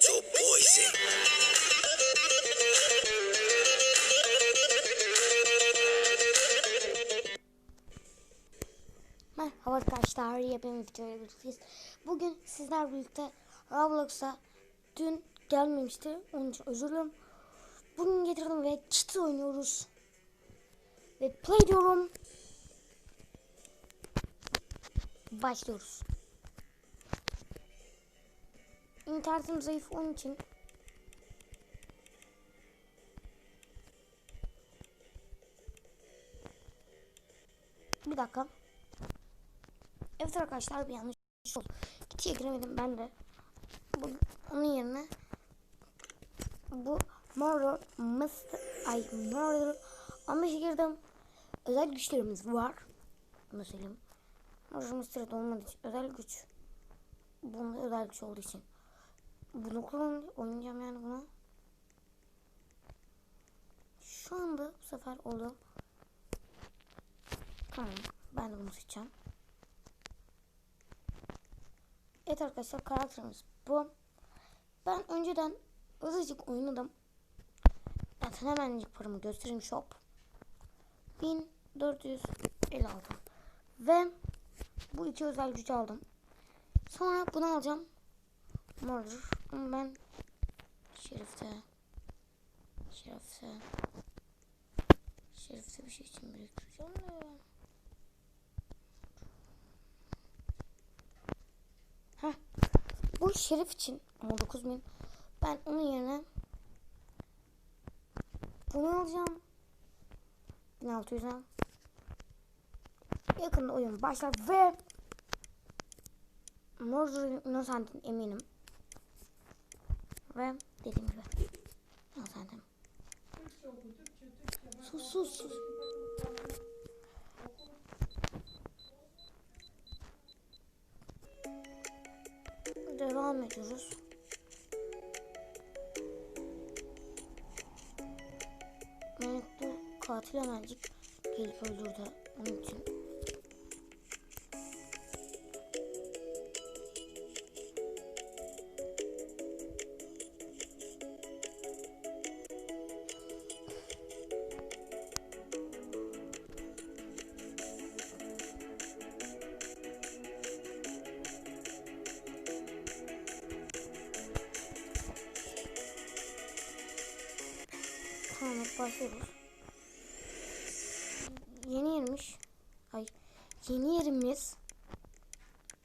to poison. Merhaba arkadaşlar, yepyeni videoya birlikteyiz. Bugün sizler birlikte Roblox'a dün gelmemişti. Onun için özür dilerim. Bugün getirdim ve çiti oynuyoruz. Ve play diyorum. Başlıyoruz. İnternetim zayıf onun için Bir dakika. Evet arkadaşlar bir yanlış oldu. Kitiye giremedim ben de. Bu, onun yerine bu Murder Mr. Ay Murder 15'e girdim. Özel güçlerimiz var. Bunu söyleyeyim. Murder Mr. olmadığı için özel güç. Bunda özel güç olduğu için. Bunu oynayacağım yani bunu. Şu anda bu sefer oldu. Tamam. Ben de bunu seçeceğim. Evet arkadaşlar karakterimiz bu. Ben önceden azıcık oynadım. Zaten hemencik paramı göstereyim shop. 1450 aldım. Ve bu iki özel gücü aldım. Sonra bunu alacağım. Murder. Ama ben Şerif'te Şerif'te Şerif'te bir şey için biriktireceğim de. Heh. Bu şerif için ama 9000 ben onun yerine bunu alacağım. 1600'e yakında oyun başlar ve Murder Innocent'in eminim ve dediğim gibi Innocent'im sus sus sus devam ediyoruz. Mehmetli katil hemencik gelip öldürdü onun için.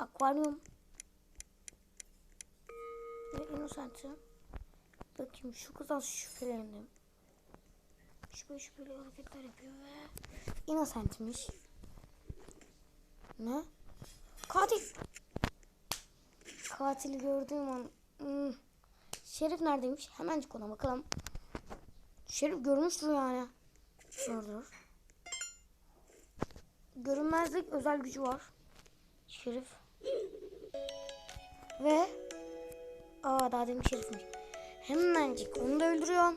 Akvaryum. Ve Innocent'ı. Bakayım şu kızdan şüphelendim. Şüphe şüpheli hareketler yapıyor ve Innocent'miş. Ne? Katil. Katili gördüğüm an. Hmm. Şerif neredeymiş? Hemencik ona bakalım. Şerif görmüştür yani. Murder. Görünmezlik özel gücü var. Şerif. Ve Aa daha demin şerifmiş. Hemencik onu da öldürüyor.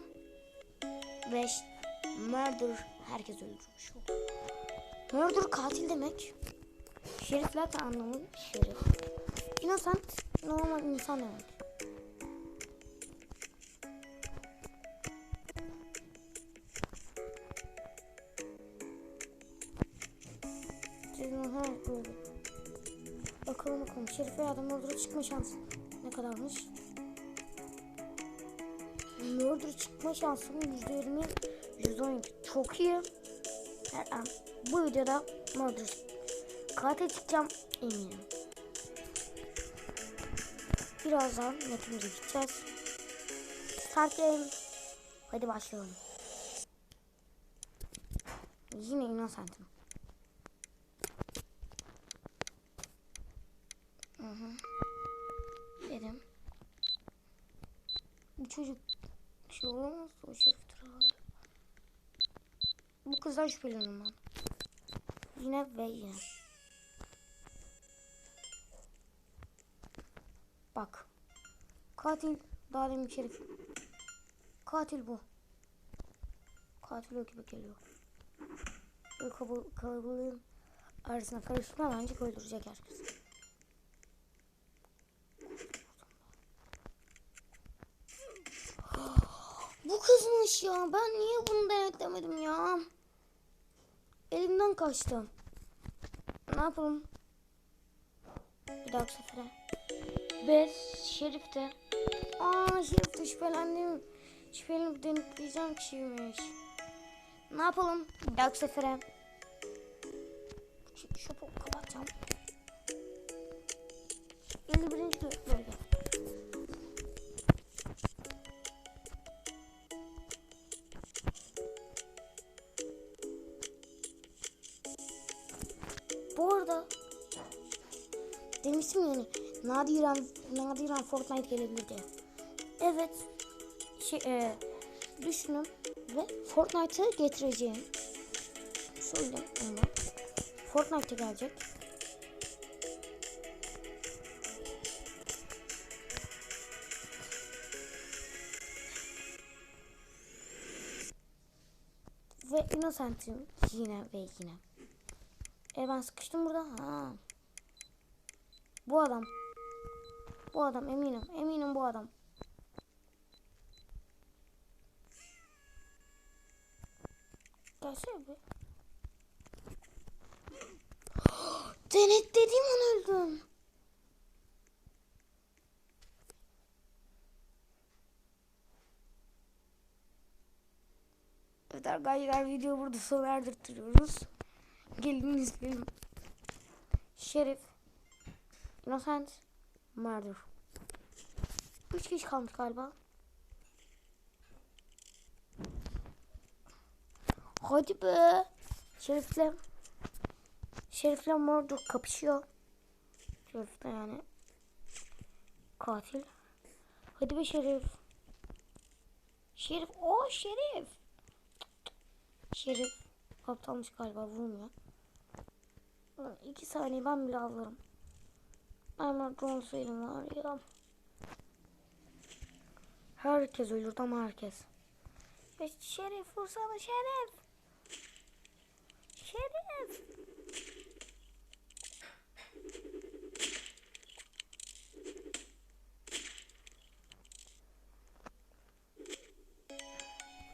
Ve murder herkes öldürmüş oldu. Murder katil demek. Şerif zaten anlamı şerif. Innocent normal insan demek. Sizin ha böyle. Bakalım bakalım. Şerif veya da Murder'a çıkma şansı ne kadarmış? Murder çıkma şansım %20, %12. Çok iyi. Her an bu videoda Murder katil çıkacağım eminim. Birazdan netimize gideceğiz. Start game. Hadi başlayalım. Yine Innocent'im. Hı çocuk şey olamaz o şeriftir herhalde. Bu kızdan şüpheleniyorum ben. Yine ve yine. Bak. Katil demin şerif. Katil bu. Katil o gibi geliyor. Böyle kabul, kalabalığın arasına karışıp hemencik öldürecek herkes. Çok hızlıymış ya. Ben niye bunu denetlemedim ya? Elimden kaçtı. Ne yapalım? Bir dahaki sefere. Ve Şerif de. Aa Şerif de şüphelendim. Şüphelenip denetleyeceğim kişiymiş. Ne yapalım? Bir dahaki sefere. Şu şopu kapatacağım. 51. nadiren Fortnite gelebilir diye. Evet. Şey, e, düşünün ve Fortnite'ı getireceğim. Söyle onu. Fortnite gelecek. Ve Innocent'im yine ve yine. E ben sıkıştım burada. Ha. Bu adam. Bu adam eminim. Eminim bu adam. Gelsene bir. Denetlediğim an öldüm. Evet arkadaşlar video burada sona erdirtiyoruz. Gelin izleyelim. Şerif. Innocent. Murder. Üç kişi kalmış galiba. Hadi be. Şerif'le Şerif'le Murder kapışıyor. Şerif de yani katil. Hadi be Şerif. Şerif. O Şerif. Şerif. Aptalmış galiba vurmuyor. Ulan İki saniye ben bile alırım. Ama drone sayım var ya. Herkes ölürdü ama herkes. Ya Şerif vursana Şerif. Şerif.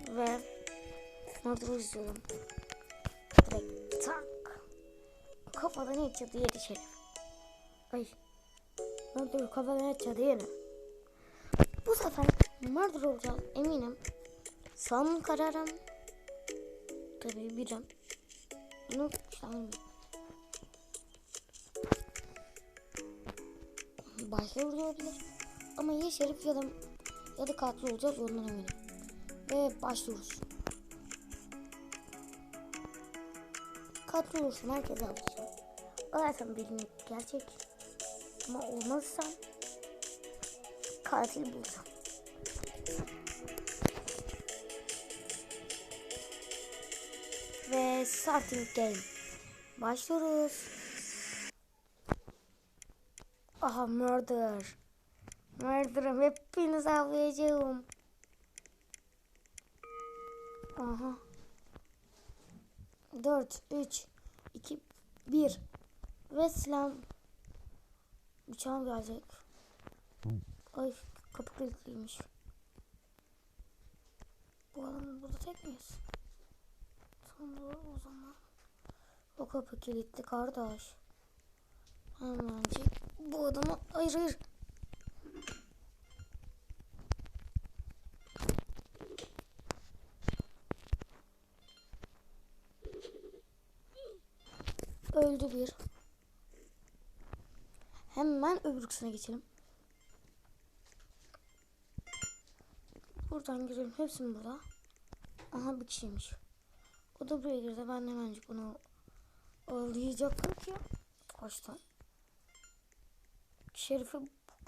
Ve Murder'ı izliyorum. Direkt tak. Kafadan headshot yedi Şerif. Ay. Murder kafadan headshot yedi. Bu sefer murder olacağız eminim. Son kararım. Tabii birim. Bunu sanırım. Başka bir olabilir. Ama ya şerif ya da ya da katil olacağız ondan eminim. Ve başlıyoruz. Katil olursam herkese yapacağım. Olarsam benim gerçek. Ama olmazsam katil bulacağım. Ve starting game. Başlıyoruz. Aha murder. Murder'ım hepinizi avlayacağım. Aha. 4, 3, 2, 1. Ve silah. Bıçağım gelecek. Ay kapı kilitliymiş. Bu adam burada tek miyiz? Tamam o zaman. O kapı kilitli kardeş. Hemencik bu adamı hayır hayır. Öldü bir. Hemen öbürküsüne geçelim. Buradan girelim. Hepsi burada. Aha bir kişiymiş. O da buraya girdi. Ben hemencik onu ağlayacaktım ki. Kaçtan. Şerifi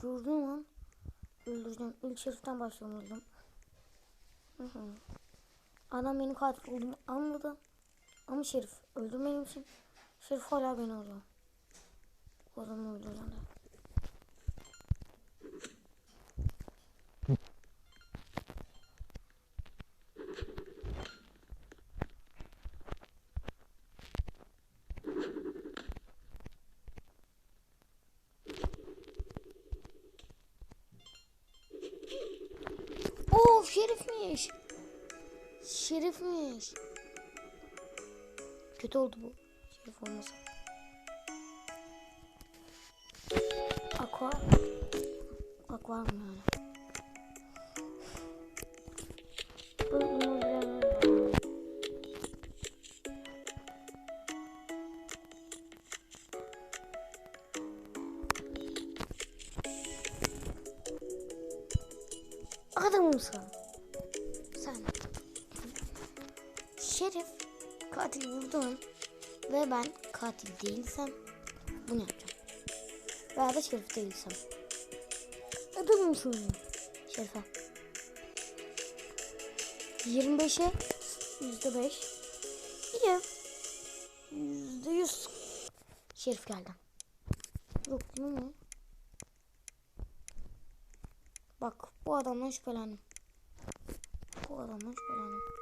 gördüğüm an öldüreceğim. İlk şeriften başlamalıydım. Adam benim katil olduğumu anladı. Ama şerif öldürmediğim için şerif hala beni arıyor. O adamı öldüreceğim de. Of şerifmiş. Şerifmiş. Kötü oldu bu. Şerif olmasa. Aqua. Aqua mı? Ve ben katil değilsem bunu yapacağım. Veya da şerif değilsem. Adamımsın. Şerife. 25'e %5. İyi. %100. Şerif geldi. Yok değil mi? Bak bu adamdan şüphelendim. Bu adamdan şüphelendim.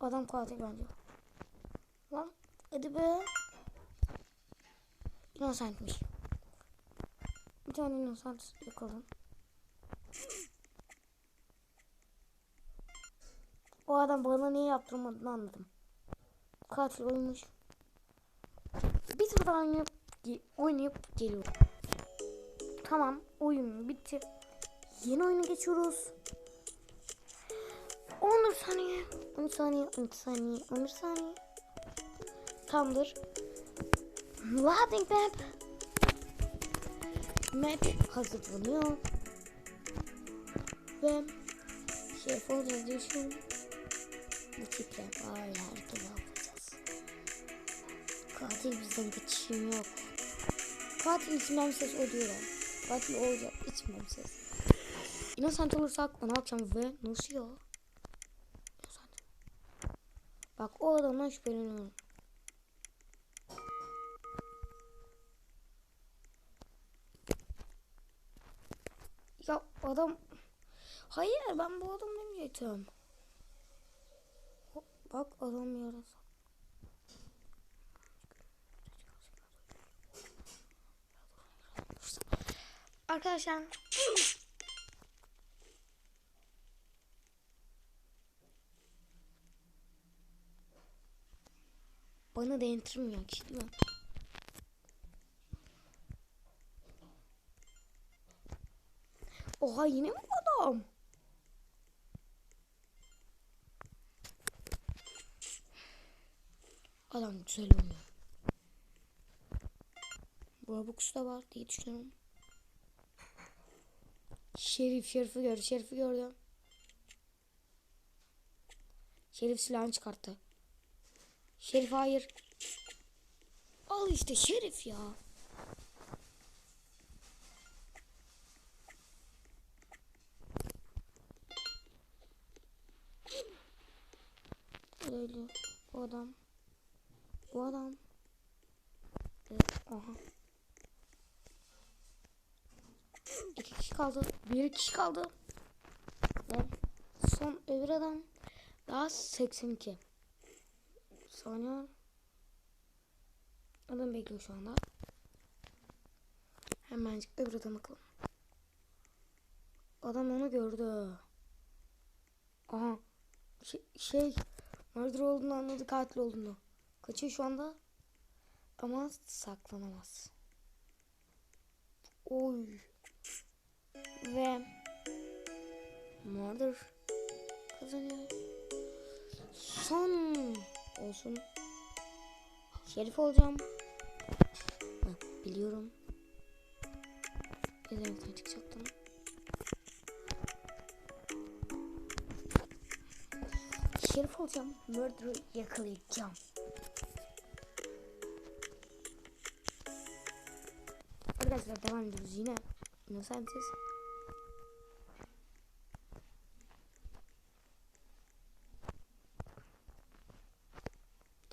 Adam katil bence. Lan hadi be. Innocentmiş. Bir tane innocent yakaladım. O adam bana niye yaptırmadığını anladım. Katil oymuş. Bir tur daha oynayıp, oynayıp geliyorum. Tamam oyun bitti. Yeni oyuna geçiyoruz. 14 saniye. 13 saniye. 12 saniye. 13 saniye. Tamamdır. Loading map. Map hazırlanıyor. Ve şef olacağız diyorsun. Bu tiple ya herkese yapacağız. Katil bizden kaçışım yok. Katil içimden ses o diyor. Katil olacak içimden ses. Innocent olursak onu yapacağım ve nasıl ya? Bak o adamdan şüpheleniyorum. Ya adam... Hayır ben bu adam demeyecektim. Hop, Bak adam yarasa. Arkadaşlar Bana kişi değil mi? Oha yine mi adam? Adam güzel oynuyor. Robux da var diye düşünüyorum. Şerif, Şerif'i gördü, Şerif'i gördü. Şerif silahını çıkarttı. Şerif hayır. Al işte Şerif ya. Öyle bu adam. Bu adam. Evet, aha. İki kişi kaldı. Bir kişi kaldı. Ve son öbür adam daha 82. Var. Adam bekliyor şu anda. Hemen öbür adama bakalım. Adam onu gördü. Aha. Şey, şey murder olduğunu anladı katil olduğunu. Kaçıyor şu anda. Ama saklanamaz. Oy. Ve murder kazanıyor. Son olsun. Şerif olacağım. Bak biliyorum. Elimden çıkacaktım. Şerif olacağım. Murder'ı yakalayacağım. Arkadaşlar devam ediyoruz yine. Innocentes.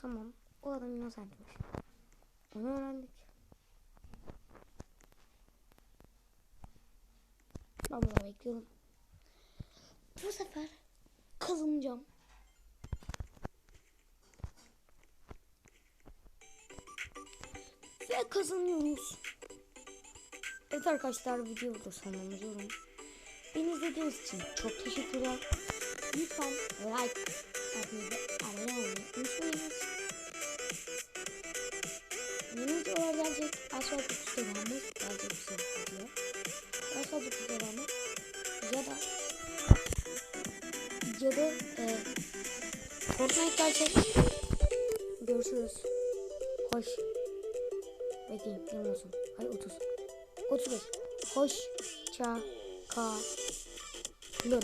Tamam. O adam innocentmiş. Onu öğrendik. Ben burada bekliyorum. Bu sefer kazanacağım. Ve kazanıyoruz. Evet arkadaşlar video burada sonlandırıyorum. Beni izlediğiniz için çok teşekkürler. Lütfen like atmayı ve abone olmayı unutmayınız. Yeni videolar gelecek. Asfalt 9 devamı gelecek bir sonraki video. Asfalt 9 devamı ya da ya da e, Fortnite gelecek. Görüşürüz. Hoş. Bekleyin. Benim olsun. Ay 30. 35. Hoş. Ça. Ka. Lun.